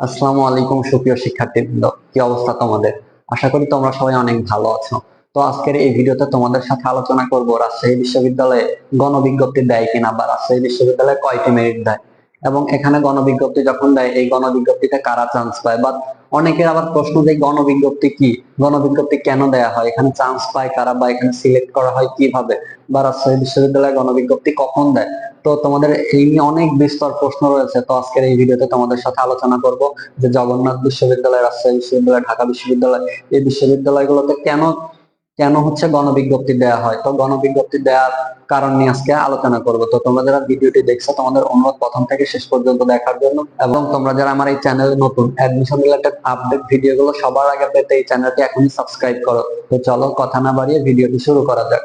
আসসালামু আলাইকুম সুপ্রিয় শিক্ষার্থীবৃন্দ। কি অবস্থা তোমাদের? আশা করি তোমরা সবাই অনেক ভালো আছো। তো আজকের এই ভিডিওতে তোমাদের সাথে আলোচনা করব রাজশাহী বিশ্ববিদ্যালয়ে গণবিজ্ঞপ্তি দেয় কিনা বা রাজশাহী বিশ্ববিদ্যালয়ে কয়টি মেরিট দেয়। এবং এখানে গণবিজ্ঞপ্তি যখন দেয়, এই গণবিজ্ঞপ্তিতে কারা চান্স পায়? বা অনেকের আবার প্রশ্ন যে গণবিজ্ঞপ্তি কি? গণবিজ্ঞপ্তি কেন দেয়া হয়? এখানে চান্স পায় কারা বা এখানে সিলেক্ট করা হয় কীভাবে? বা রাজশাহী বিশ্ববিদ্যালয়ে গণবিজ্ঞপ্তি কখন দেয়? তো তোমাদের এই নিয়ে অনেক বিস্তর প্রশ্ন রয়েছে। তো আজকের এই ভিডিওতে তোমাদের সাথে আলোচনা করব যে জগন্নাথ বিশ্ববিদ্যালয়, রাজশাহী বিশ্ববিদ্যালয়, ঢাকা বিশ্ববিদ্যালয়, এই বিশ্ববিদ্যালয়গুলোতে কেন কেন হচ্ছে গণবিজ্ঞপ্তি দেওয়া হয়? তো গণবিজ্ঞপ্তি দেওয়ার কারণ নিয়ে আজকে আলোচনা করব। তো তোমরা যারা ভিডিওটি দেখছ, তোমাদের অনুরোধ প্রথম থেকে শেষ পর্যন্ত দেখার জন্য। এবং তোমরা যারা আমার এই চ্যানেলে নতুন অ্যাডমিশন রিলেটেড আপডেট ভিডিওগুলো সবার আগে পেতে এই চ্যানেলটি এখনই সাবস্ক্রাইব করো। তো চলো কথা না বাড়িয়ে ভিডিওটি শুরু করা যাক।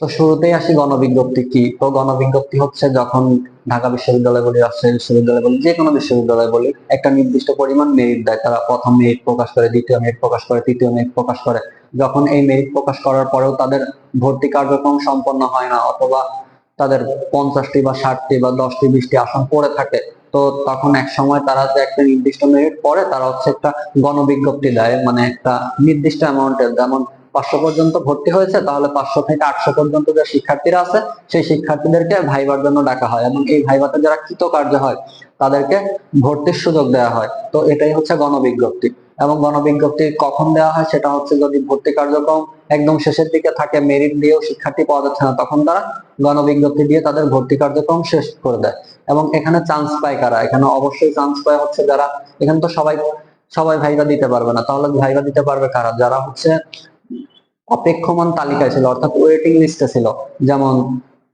তো শুরুতেই আসি গণবিজ্ঞপ্তি কি? তো গণবিজ্ঞপ্তি হচ্ছে যখন ঢাকা বিশ্ববিদ্যালয় বলি, রাজশাহী বিশ্ববিদ্যালয় বলি যে কোনো বিশ্ববিদ্যালয় বলি, একটা নির্দিষ্ট পরিমাণ মেরিট দেয়। তারা প্রথম মেরিট প্রকাশ করে, দ্বিতীয় মেরিট প্রকাশ করে, তৃতীয় মেরিট প্রকাশ করে। যখন এই মেরিট প্রকাশ করার পরেও তাদের ভর্তি কার্যক্রম সম্পন্ন হয় না, অথবা তাদের পঞ্চাশটি বা ষাটটি বা দশটি, বিশটি আসন পড়ে থাকে। তো তখন এক সময় তারা যে একটা নির্দিষ্ট মেরিট পড়ে, তারা হচ্ছে একটা গণবিজ্ঞপ্তি দেয় মানে একটা নির্দিষ্ট অ্যামাউন্টের যেমন পাঁচশো পর্যন্ত ভর্তি হয়েছে, তাহলে পাঁচশো থেকে আটশো পর্যন্ত যে শিক্ষার্থীরা আছে, সেই শিক্ষার্থীদেরকে ভাইবার জন্য ডাকা হয়। এবং এই ভাইভাতে যারা কৃতকার্য হয়, তাদেরকে ভর্তির সুযোগ দেওয়া হয়। তো এটাই হচ্ছে গণবিজ্ঞপ্তি। এবং গণবিজ্ঞপ্তি কখন দেওয়া হয়, সেটা হচ্ছে যদি ভর্তি কার্যক্রম একদম শেষের দিকে থাকে মেরিট দিয়েও শিক্ষার্থী পাওয়া যাচ্ছে না, তখন তারা গণবিজ্ঞপ্তি দিয়ে তাদের ভর্তি কার্যক্রম শেষ করে দেয়। এবং এখানে চান্স পায় কারা? এখানে অবশ্যই চান্স পায় হচ্ছে যারা, এখানে তো সবাই সবাই ভাইবা দিতে পারবে না। তাহলে ভাইবা দিতে পারবে কারা? যারা হচ্ছে অপেক্ষমান তালিকায় ছিল, অর্থাৎ ওয়েটিং লিস্টে ছিল। যেমন,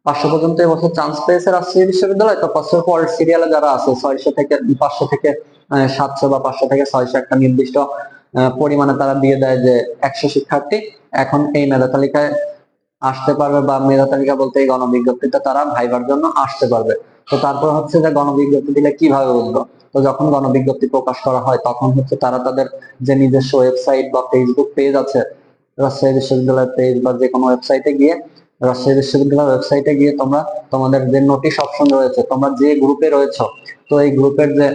পাঁচশো পর্যন্ত এবছর চান্স পেয়েছে রাজশাহী বিশ্ববিদ্যালয়, তো পাঁচশোর পরের সিরিয়ালে যারা আছে, ছয়শো থেকে, পাঁচশো থেকে সাতশো বা পাঁচশো থেকে ছয়শো একটা নির্দিষ্ট পরিমাণে তারা দিয়ে দেয় যে একশো শিক্ষার্থী। এখন এই মেধা তালিকায় আসতে পারবে বা মেধা তালিকা বলতে এই গণবিজ্ঞপ্তিতে তারা ভাইবার জন্য আসতে পারবে। তো তারপর হচ্ছে যে গণবিজ্ঞপ্তি দিলে কীভাবে বুঝব? তো যখন গণবিজ্ঞপ্তি প্রকাশ করা হয়, তখন হচ্ছে তারা তাদের যে নিজস্ব ওয়েবসাইট বা ফেসবুক পেজ আছে রাজশাহী বিশ্ববিদ্যালয়ের পেজ বা যে কোনো ওয়েবসাইটে গিয়ে, রাজশাহী বিশ্ববিদ্যালয়ের ওয়েবসাইটে গিয়ে তোমরা তোমাদের যে নোটিশ অপশন রয়েছে, তোমরা যে গ্রুপে রয়েছো, তো এই গ্রুপের যে,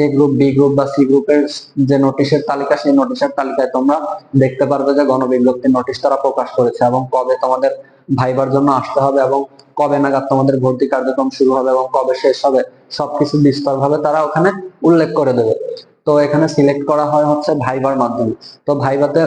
এ গ্রুপ বি গ্রুপ বা সি গ্রুপের যে নোটিশের তালিকা, সেই নোটিশের তালিকায় তোমরা দেখতে পারবে যে গণবিজ্ঞপ্তির নোটিশ তারা প্রকাশ করেছে এবং কবে তোমাদের ভাইবার জন্য আসতে হবে এবং কবে নাগাদ তোমাদের ভর্তি কার্যক্রম শুরু হবে এবং কবে শেষ হবে, সবকিছু বিস্তর ভাবে তারা ওখানে উল্লেখ করে দেবে। তো এখানে সিলেক্ট করা হয় হচ্ছে ভাইবার মাধ্যমে। তো ভাইবাতে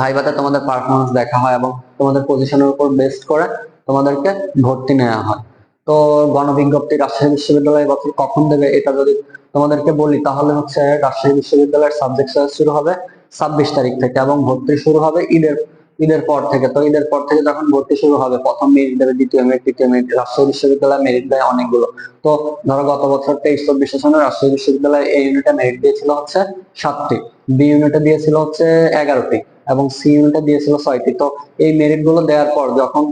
ভাইভাতে তোমাদের পারফরমেন্স দেখা হয় এবং তোমাদের পজিশনের উপর বেস্ট করে তোমাদেরকে ভর্তি নেওয়া হয়। তো গণবিজ্ঞপ্তি রাজশাহী বিশ্ববিদ্যালয় এবছর কখন দেবে এটা যদি তোমাদেরকে বলি, তাহলে হচ্ছে রাজশাহী বিশ্ববিদ্যালয়ের সাবজেক্ট শুরু হবে ছাব্বিশ তারিখ থেকে এবং ভর্তি শুরু হবে ঈদের ঈদের পর থেকে। তো ঈদের পর থেকে যখন ভর্তি শুরু হবে, প্রথম মেরিট দেবে, দ্বিতীয় মেরিট তৃতীয় মেরিট রাজশাহী বিশ্ববিদ্যালয় মেরিট দেয় অনেকগুলো। তো ধরো গত বছর তেইশ, চব্বিশ সেশনে রাজশাহী বিশ্ববিদ্যালয় এই ইউনিটে মেরিট দিয়েছিল হচ্ছে সাতটি বি ইউনিটে দিয়েছিল হচ্ছে এগারোটি। এবং সি দিয়েছিল ছয়টি। তো এই মেরিটগুলো দেওয়ার পর যখন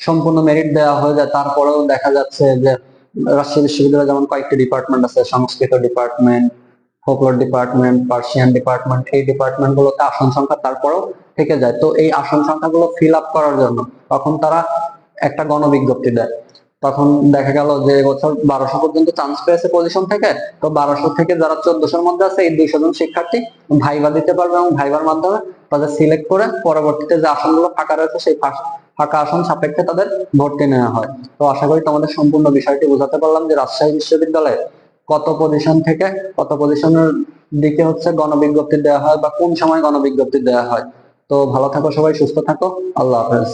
সম্পূর্ণ মেরিট দেওয়া হয়ে যায়, তারপরেও দেখা যাচ্ছে যে রাজশাহী বিশ্ববিদ্যালয়ে যেমন কয়েকটি ডিপার্টমেন্ট আছে, Sanskrit department folklore department Persian department এই ডিপার্টমেন্ট গুলোতে আসন সংখ্যা তারপরেও থেকে যায়। তো এই আসন সংখ্যাগুলো ফিল আপ করার জন্য তখন তারা একটা গণবিজ্ঞপ্তি দেয়। তখন দেখা গেল যে এবছর বারোশো পর্যন্ত চান্স পেয়েছে পজিশন থেকে। তো বারোশো থেকে যারা চোদ্দশোর মধ্যে আছে, এই দুইশো জন শিক্ষার্থী ভাইবা দিতে পারবে এবং ভাইবার মাধ্যমে তাদের সিলেক্ট করে পরবর্তীতে যে আসনগুলো ফাঁকা রয়েছে, সেই ফাঁকা আসন সাপেক্ষে তাদের ভর্তি নেওয়া হয়। তো আশা করি তোমাদের সম্পূর্ণ বিষয়টি বোঝাতে পারলাম যে রাজশাহী বিশ্ববিদ্যালয়ে কত পজিশন থেকে কত পজিশনের দিকে হচ্ছে গণবিজ্ঞপ্তি দেওয়া হয় বা কোন সময় গণবিজ্ঞপ্তি দেওয়া হয়। তো ভালো থাকো সবাই, সুস্থ থাকো। আল্লাহ হাফেজ।